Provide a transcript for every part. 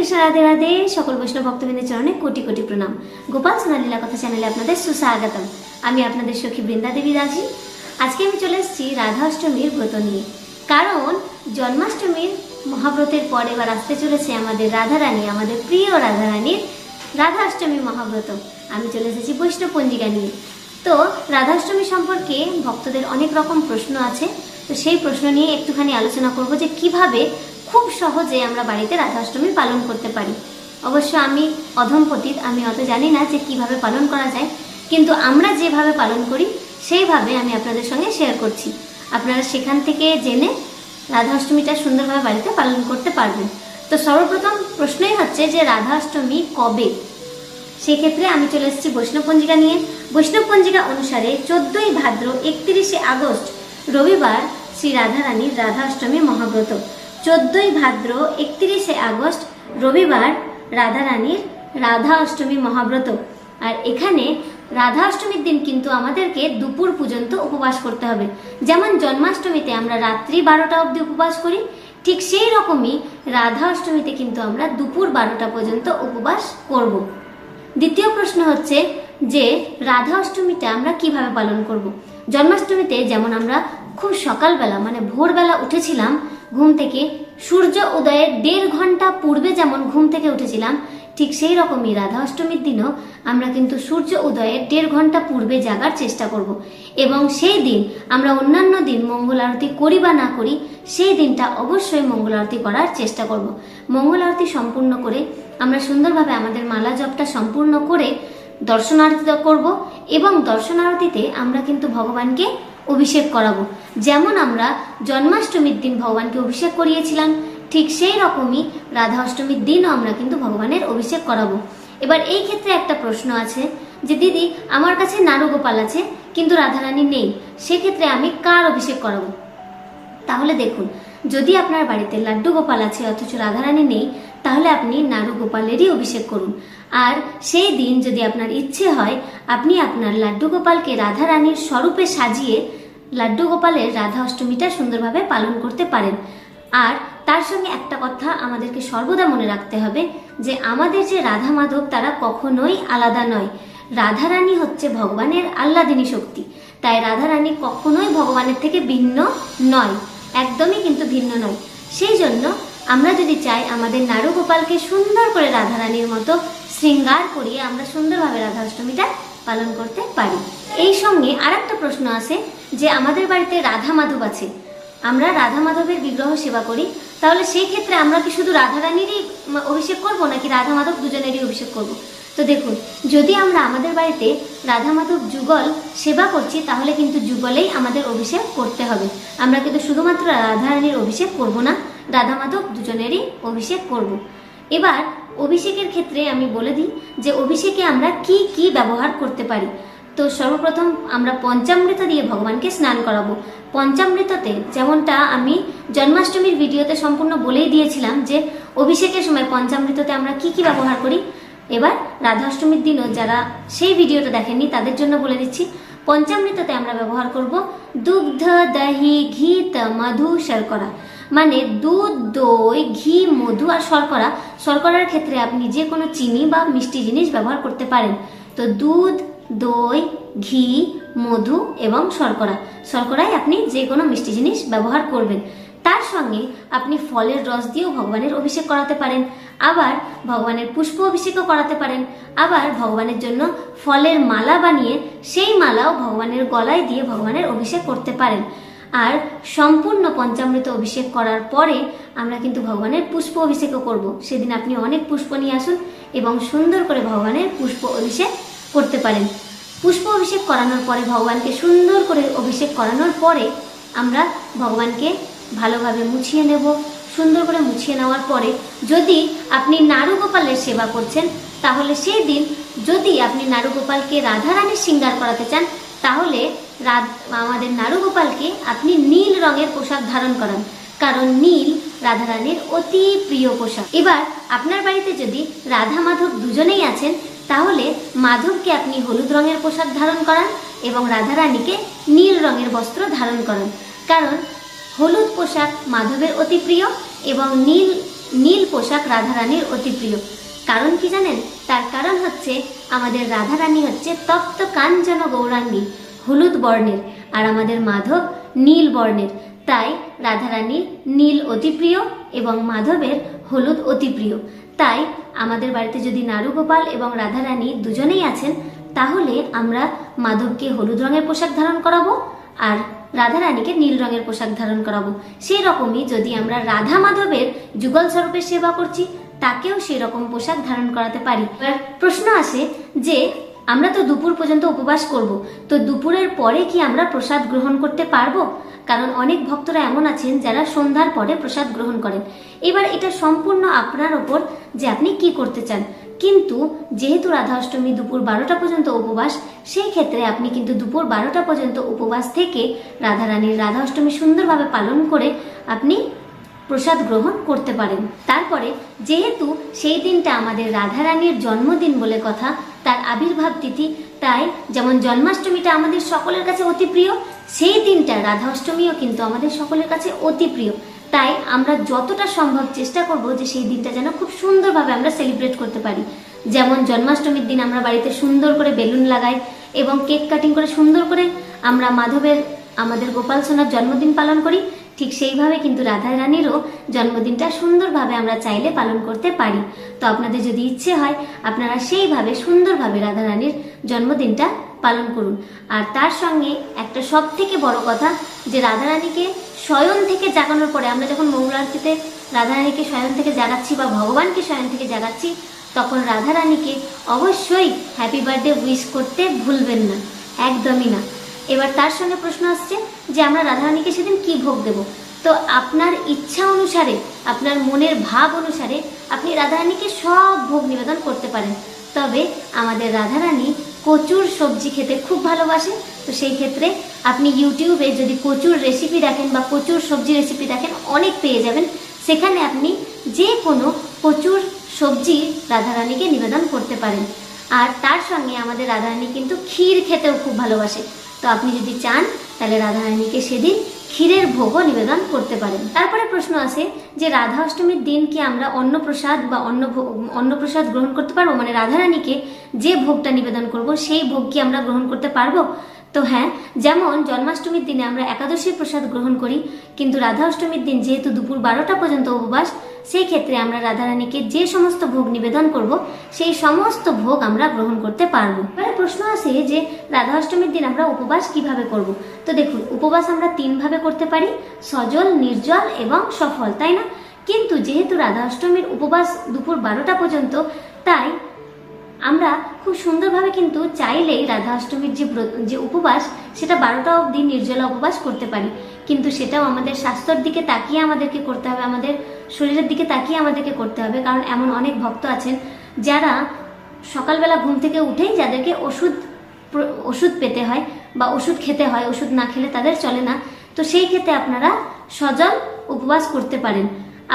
কৃষ্ণ রাধে রাধে, সকল বৈষ্ণব ভক্তবৃন্দের চরণে কোটি কোটি প্রণাম। গোপাল সোনালীলা কথা চ্যানেলে আপনাদের সুস্বাগতম। আমি আপনাদের সখী বৃন্দা দেবী রাজি আজকে আমি চলে এসেছি রাধা অষ্টমীর ব্রত নিয়ে। কারণ জন্মাষ্টমীর মহাব্রতের পর এবার আসতে চলেছে আমাদের রাধারানী, আমাদের প্রিয় রাধারানীর রাধা অষ্টমী মহাব্রত। আমি চলে এসেছি বৈষ্ণব পঞ্জিকা নিয়ে। তো রাধাষ্টমী সম্পর্কে ভক্তদের অনেক রকম প্রশ্ন আছে। তো সেই প্রশ্ন নিয়ে একটুখানি আলোচনা করব যে কীভাবে খুব সহজে আমরা বাড়িতে রাধাষ্টমী পালন করতে পারি। অবশ্য আমি অধমপতিত আমি অত জানি না যে কীভাবে পালন করা যায়, কিন্তু আমরা যেভাবে পালন করি, সেইভাবে আমি আপনাদের সঙ্গে শেয়ার করছি। আপনারা সেখান থেকে জেনে রাধাষ্টমীটা সুন্দরভাবে বাড়িতে পালন করতে পারবেন। তো সর্বপ্রথম প্রশ্নই হচ্ছে যে, রাধাষ্টমী কবে? সেক্ষেত্রে আমি চলে এসেছি বৈষ্ণব পঞ্জিকা নিয়ে। বৈষ্ণব পঞ্জিকা অনুসারে চোদ্দই ভাদ্র একত্রিশে আগস্ট রবিবার শ্রী রাধারানীর রাধা অষ্টমী মহাব্রত। চোদ্দই ভাদ্র, একত্রিশে আগস্ট, রবিবার রাধারানীর রাধা অষ্টমী মহাব্রত। আর এখানে রাধা অষ্টমীর দিন কিন্তু আমাদেরকে দুপুর পর্যন্ত উপবাস করতে হবে। যেমন জন্মাষ্টমীতে আমরা রাত্রি বারোটা অবধি উপবাস করি, ঠিক সেই রকমই রাধা অষ্টমীতে কিন্তু আমরা দুপুর বারোটা পর্যন্ত উপবাস করব। দ্বিতীয় প্রশ্ন হচ্ছে যে, রাধা অষ্টমীটা আমরা কীভাবে পালন করব? জন্মাষ্টমীতে যেমন আমরা খুব সকালবেলা মানে ভোরবেলা উঠেছিলাম ঘুম থেকে। সূর্য উদয়ের দেড় ঘণ্টা পূর্বে যেমন ঘুম থেকে উঠেছিলাম, ঠিক সেই রকমই রাধা অষ্টমীর দিনও আমরা কিন্তু সূর্য উদয়ের দেড় ঘণ্টা পূর্বে জাগার চেষ্টা করব। এবং সেই দিন আমরা অন্যান্য দিন মঙ্গল আরতি করি বা না করি, সেই দিনটা অবশ্যই মঙ্গল আরতি করার চেষ্টা করব। মঙ্গল আরতি সম্পূর্ণ করে আমরা সুন্দরভাবে আমাদের মালা জপটা সম্পূর্ণ করে দর্শনার্থী করব এবং দর্শনারতিতে আমরা কিন্তু ভগবানকে অভিষেক করাবো। যেমন আমরা জন্মাষ্টমীর দিন ভগবানকে অভিষেক করিয়েছিলাম, ঠিক সেই রকমই রাধা অষ্টমীর দিনও আমরা কিন্তু ভগবানের অভিষেক করাবো। এবার এই ক্ষেত্রে একটা প্রশ্ন আছে যে, দিদি, আমার কাছে নারুগোপাল আছে, কিন্তু রাধারানী নেই, সেক্ষেত্রে আমি কার অভিষেক করাবো? তাহলে দেখুন, যদি আপনার বাড়িতে লাড্ডু গোপাল আছে অথচ রাধারানী নেই, তাহলে আপনি নাড়ু গোপালেরই অভিষেক করুন। আর সেই দিন যদি আপনার ইচ্ছে হয়, আপনি আপনার লাড্ডু গোপালকে রাধারানীর স্বরূপে সাজিয়ে লাড্ডু গোপালের রাধা অষ্টমীটা সুন্দরভাবে পালন করতে পারেন। আর তার সঙ্গে একটা কথা আমাদেরকে সর্বদা মনে রাখতে হবে, যে আমাদের যে রাধা মাধব তারা কখনোই আলাদা নয়। রাধারানী হচ্ছে ভগবানের আহ্লাদিনী শক্তি। তাই রাধারানী কখনোই ভগবানের থেকে ভিন্ন নয়, একদমই কিন্তু ভিন্ন নয়। সেই জন্য আমরা যদি চাই আমাদের নাড়ু গোপালকে সুন্দর করে রাধারানীর মতো শৃঙ্গার করিয়ে আমরা সুন্দরভাবে রাধা অষ্টমীটা পালন করতে পারি। এই সঙ্গে আর একটা প্রশ্ন আছে যে আমাদের বাড়িতে রাধা মাধব আছে। আমরা রাধা মাধবের বিগ্রহ সেবা করি, তাহলে সেই ক্ষেত্রে আমরা কি শুধু রাধা রানীরই অভিষেক করব নাকি রাধা মাধব দুজনেরই অভিষেক করব? তো দেখুন, যদি আমরা আমাদের বাড়িতে রাধা মাধব যুগল সেবা করছি, তাহলে কিন্তু যুগলেই আমাদের অভিষেক করতে হবে। আমরা কিন্তু শুধুমাত্র রাধা রানীর অভিষেক করব না, রাধা মাধব দুজনেরই অভিষেক করব। এবার অভিষেকের ক্ষেত্রে আমি বলে দিই যে অভিষেকে আমরা কি কি ব্যবহার করতে পারি। তো সর্বপ্রথম আমরা পঞ্চামৃত দিয়ে ভগবানকে স্নান করাবো। পঞ্চামৃততে যেমনটা আমি জন্মাষ্টমীর ভিডিওতে সম্পূর্ণ বলেই দিয়েছিলাম যে অভিষেকের সময় পঞ্চামৃততে আমরা কি কি ব্যবহার করি। এবার রাধাষ্টমীর দিনও যারা সেই ভিডিওটা দেখেননি তাদের জন্য বলে দিচ্ছি, পঞ্চামৃততে আমরা ব্যবহার করব দুগ্ধ, দহি, ঘি, ত, মধু, শর্করা। মানে দুধ, দই, ঘি, মধু আর শর্করা। শর্করার ক্ষেত্রে আপনি যে কোনো চিনি বা মিষ্টি জিনিস ব্যবহার করতে পারেন। তো দুধ, দই, ঘি, মধু এবং শর্করা। শর্করায় আপনি যে কোনো মিষ্টি জিনিস ব্যবহার করবেন। তার সঙ্গে আপনি ফলের রস দিয়েও ভগবানের অভিষেক করাতে পারেন। আবার ভগবানের পুষ্প অভিষেকও করাতে পারেন। আবার ভগবানের জন্য ফলের মালা বানিয়ে সেই মালাও ভগবানের গলায় দিয়ে ভগবানের অভিষেক করতে পারেন। আর সম্পূর্ণ পঞ্চামৃত অভিষেক করার পরে আমরা কিন্তু ভগবানের পুষ্প অভিষেকও করব। সেদিন আপনি অনেক পুষ্প নিয়ে আসুন এবং সুন্দর করে ভগবানের পুষ্প অভিষেক করতে পারেন। পুষ্প অভিষেক করানোর পরে, ভগবানকে সুন্দর করে অভিষেক করানোর পরে আমরা ভগবানকে ভালোভাবে মুছিয়ে নেব। সুন্দর করে মুছিয়ে নেওয়ার পরে যদি আপনি নাড়ু গোপালের সেবা করছেন, তাহলে সেই দিন যদি আপনি নাড়ু গোপালকে রাধারানীর শৃঙ্গার করাতে চান, তাহলে আমাদের নাড়ু গোপালকে আপনি নীল রঙের পোশাক ধারণ করান, কারণ নীল রাধারানীর অতি প্রিয় পোশাক। এবার আপনার বাড়িতে যদি রাধা মাধব দুজনেই আছেন, তাহলে মাধবকে আপনি হলুদ রঙের পোশাক ধারণ করান এবং রাধারানীকে নীল রঙের বস্ত্র ধারণ করান। কারণ হলুদ পোশাক মাধবের অতি প্রিয় এবং নীল নীল পোশাক রাধারানীর অতি প্রিয়। কারণ কি জানেন? তার কারণ হচ্ছে আমাদের রাধারানী হচ্ছে তপ্ত কাঞ্চন গৌরাঙ্গী। হলুদ বর্ণের আর আমাদের মাধব নীল বর্ণের। তাই রাধারানীর নীল অতি প্রিয় এবং মাধবের হলুদ অতি প্রিয় তাই আমাদের বাড়িতে যদি নারুগোপাল এবং রাধারানী দুজনেই আছেন, তাহলে আমরা মাধবকে হলুদ রঙের পোশাক ধারণ করাবো আর রাধারানীকে নীল রঙের পোশাক ধারণ করাবো। সেই রকমই যদি আমরা রাধা মাধবের যুগল স্বরূপের সেবা করছি, তাকেও সেই রকম পোশাক ধারণ করাতে পারি। প্রশ্ন আসে যে আমরা তো দুপুর পর্যন্ত উপবাস করব, তো দুপুরের পরে কি আমরা প্রসাদ গ্রহণ করতে পারব? কারণ অনেক ভক্তরা এমন আছেন যারা সন্ধ্যার পরে প্রসাদ গ্রহণ করেন। এবার এটা সম্পূর্ণ আপনার ওপর যে আপনি কি করতে চান। কিন্তু যেহেতু রাধা অষ্টমী দুপুর বারোটা পর্যন্ত উপবাস, সেই ক্ষেত্রে আপনি কিন্তু দুপুর বারোটা পর্যন্ত উপবাস থেকে রাধারানীর রাধা অষ্টমী সুন্দরভাবে পালন করে আপনি প্রসাদ গ্রহণ করতে পারেন। তারপরে, যেহেতু সেই দিনটা আমাদের রাধারানীর জন্মদিন বলে কথা, তার আবির্ভাব তিথি, তাই যেমন জন্মাষ্টমীটা আমাদের সকলের কাছে অতি প্রিয়, সেই দিনটা রাধা অষ্টমীও কিন্তু আমাদের সকলের কাছে অতি প্রিয়। তাই আমরা যতটা সম্ভব চেষ্টা করব যে সেই দিনটা যেন খুব সুন্দরভাবে আমরা সেলিব্রেট করতে পারি। যেমন জন্মাষ্টমীর দিন আমরা বাড়িতে সুন্দর করে বেলুন লাগাই এবং কেক কাটিং করে সুন্দর করে আমরা মাধবের আমাদের গোপাল সোনার জন্মদিন পালন করি। ঠিক সেইভাবে কিন্তু রাধা রানীরও জন্মদিনটা সুন্দরভাবে আমরা চাইলে পালন করতে পারি। তো আপনাদের যদি ইচ্ছে হয়, আপনারা সেইভাবে সুন্দরভাবে রাধা রানীর জন্মদিনটা পালন করুন। আর তার সঙ্গে একটা সব থেকে বড় কথা, যে রাধা রানীকে শয়ন থেকে জাগানোর পরে আমরা যখন মঙ্গল আরতিতে রাধা রানীকে শয়ন থেকে জাগাচ্ছি বা ভগবানকে শয়ন থেকে জাগাচ্ছি, তখন রাধা রানীকে অবশ্যই হ্যাপি বার্থডে উইশ করতে ভুলবেন না। একদমই না। এবার তার সঙ্গে প্রশ্ন আসছে যে আমরা রাধারানীকে সেদিন কি ভোগ দেব? তো আপনার ইচ্ছা অনুসারে, আপনার মনের ভাব অনুসারে আপনি রাধারানীকে সব ভোগ নিবেদন করতে পারেন। তবে আমাদের রাধারানী কচুর সবজি খেতে খুব ভালোবাসে। তো সেই ক্ষেত্রে আপনি ইউটিউবে যদি কচুর রেসিপি দেখেন বা কচুর সবজি রেসিপি দেখেন, অনেক পেয়ে যাবেন। সেখানে আপনি যে কোনো কচুর সবজি রাধারানীকে নিবেদন করতে পারেন। আর তার সঙ্গে আমাদের রাধারানী কিন্তু ক্ষীর খেতেও খুব ভালোবাসে। তো আপনি যদি চান, তাহলে রাধারানীকে সেদিন ক্ষীরের ভোগও নিবেদন করতে পারেন। তারপরে প্রশ্ন আসে যে রাধা অষ্টমীর দিন কি আমরা অন্নপ্রসাদ বা অন্ন অন্নপ্রসাদ গ্রহণ করতে পারব? মানে রাধারানীকে যে ভোগটা নিবেদন করব, সেই ভোগ কি আমরা গ্রহণ করতে পারব? তো হ্যাঁ যেমন জন্মাষ্টমীর দিনে আমরা একাদশীর প্রসাদ গ্রহণ করি, কিন্তু রাধা অষ্টমীর দিন যেহেতু দুপুর বারোটা পর্যন্ত উপবাস, সেই ক্ষেত্রে আমরা রাধারানীকে যে সমস্ত ভোগ নিবেদন করব, সেই সমস্ত ভোগ আমরা গ্রহণ করতে পারব। এবারে প্রশ্ন আসে যে রাধা অষ্টমীর দিন আমরা উপবাস কীভাবে করব? তো দেখুন, উপবাস আমরা তিনভাবে করতে পারি, সজল, নির্জল এবং সফল, তাই না? কিন্তু যেহেতু রাধা অষ্টমীর উপবাস দুপুর বারোটা পর্যন্ত, তাই আমরা খুব সুন্দরভাবে কিন্তু চাইলেই রাধা অষ্টমীর যে যে উপবাস, সেটা বারোটা অবধি নির্জলা উপবাস করতে পারি। কিন্তু সেটাও আমাদের স্বাস্থ্যর দিকে তাকিয়ে আমাদেরকে করতে হবে, আমাদের শরীরের দিকে তাকিয়ে আমাদেরকে করতে হবে। কারণ এমন অনেক ভক্ত আছেন যারা সকালবেলা ঘুম থেকে উঠেই যাদেরকে ওষুধ ওষুধ পেতে হয় বা ওষুধ খেতে হয়, ওষুধ না খেলে তাদের চলে না। তো সেই ক্ষেত্রে আপনারা সজল উপবাস করতে পারেন।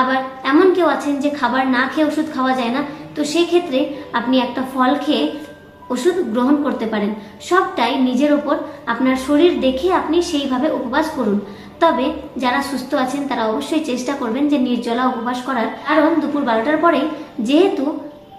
আবার এমন কেউ আছেন যে খাবার না খেয়ে ওষুধ খাওয়া যায় না তো সেই ক্ষেত্রে আপনি একটা ফল খেয়ে ওষুধ গ্রহণ করতে পারেন। সবটাই নিজের ওপর, আপনার শরীর দেখে আপনি সেইভাবে উপবাস করুন। তবে যারা সুস্থ আছেন, তারা অবশ্যই চেষ্টা করবেন যে নির্জলা উপবাস করার। কারণ দুপুর বারোটার পরেই যেহেতু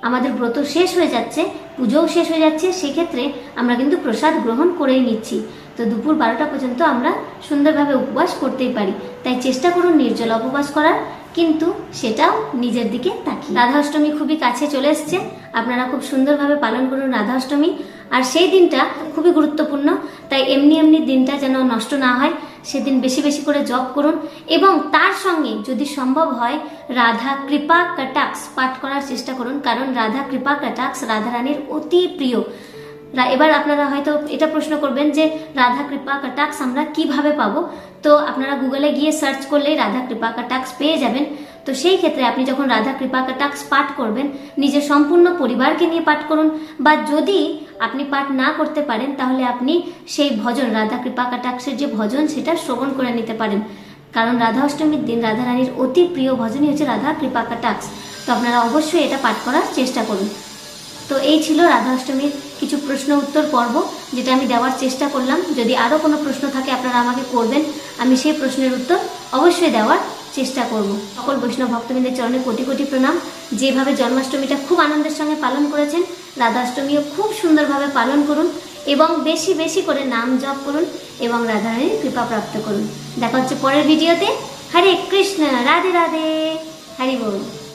আমাদের ব্রত শেষ হয়ে যাচ্ছে, পুজোও শেষ হয়ে যাচ্ছে, সেক্ষেত্রে আমরা কিন্তু প্রসাদ গ্রহণ করেই নিচ্ছি। তো দুপুর বারোটা পর্যন্ত আমরা সুন্দরভাবে উপবাস করতেই পারি। তাই চেষ্টা করুন নির্জলা উপবাস করার। কিন্তু সেটাও নিজের দিকে তাকিয়ে। রাধা অষ্টমী খুবই কাছে চলে এসছে। আপনারা খুব সুন্দরভাবে পালন করুন রাধা অষ্টমী আর সেই দিনটা খুবই গুরুত্বপূর্ণ, তাই এমনি এমনি দিনটা যেন নষ্ট না হয়, সেদিন বেশি বেশি করে জপ করুন। এবং তার সঙ্গে যদি সম্ভব হয়, রাধা কৃপা কটাক্স পাঠ করার চেষ্টা করুন। কারণ রাধা কৃপা কটাক্স রাধারানীর অতি প্রিয়। এবার আপনারা হয়তো এটা প্রশ্ন করবেন যে রাধা কৃপা কটাক্স আমরা কীভাবে পাবো? তো আপনারা গুগলে গিয়ে সার্চ করলেই রাধা কৃপা কটাক্স পেয়ে যাবেন। তো সেই ক্ষেত্রে আপনি যখন রাধা কৃপা কটাক্স পাঠ করবেন, নিজের সম্পূর্ণ পরিবারকে নিয়ে পাঠ করুন। বা যদি আপনি পাঠ না করতে পারেন, তাহলে আপনি সেই ভজন, রাধা কৃপা কটাক্ষের যে ভজন, সেটা শ্রবণ করে নিতে পারেন। কারণ রাধা অষ্টমীর দিন রাধা রানীর অতি প্রিয় ভজনই হচ্ছে রাধা কৃপা কটাক্স তো আপনারা অবশ্যই এটা পাঠ করার চেষ্টা করুন। তো এই ছিল রাধা অষ্টমীর কিছু প্রশ্ন উত্তর পর্ব, যেটা আমি দেওয়ার চেষ্টা করলাম। যদি আরও কোনো প্রশ্ন থাকে, আপনারা আমাকে করবেন। আমি সেই প্রশ্নের উত্তর অবশ্যই দেওয়ার চেষ্টা করব। সকল বৈষ্ণব ভক্তবৃন্দের চরণে কোটি কোটি প্রণাম। যেভাবে জন্মাষ্টমীটা খুব আনন্দের সঙ্গে পালন করেছেন, রাধাষ্টমীও খুব সুন্দরভাবে পালন করুন এবং বেশি বেশি করে নাম জপ করুন এবং রাধারানীর কৃপা প্রাপ্ত করুন। দেখা হচ্ছে পরের ভিডিওতে। হরে কৃষ্ণ, রাধে রাধে। হরি বল।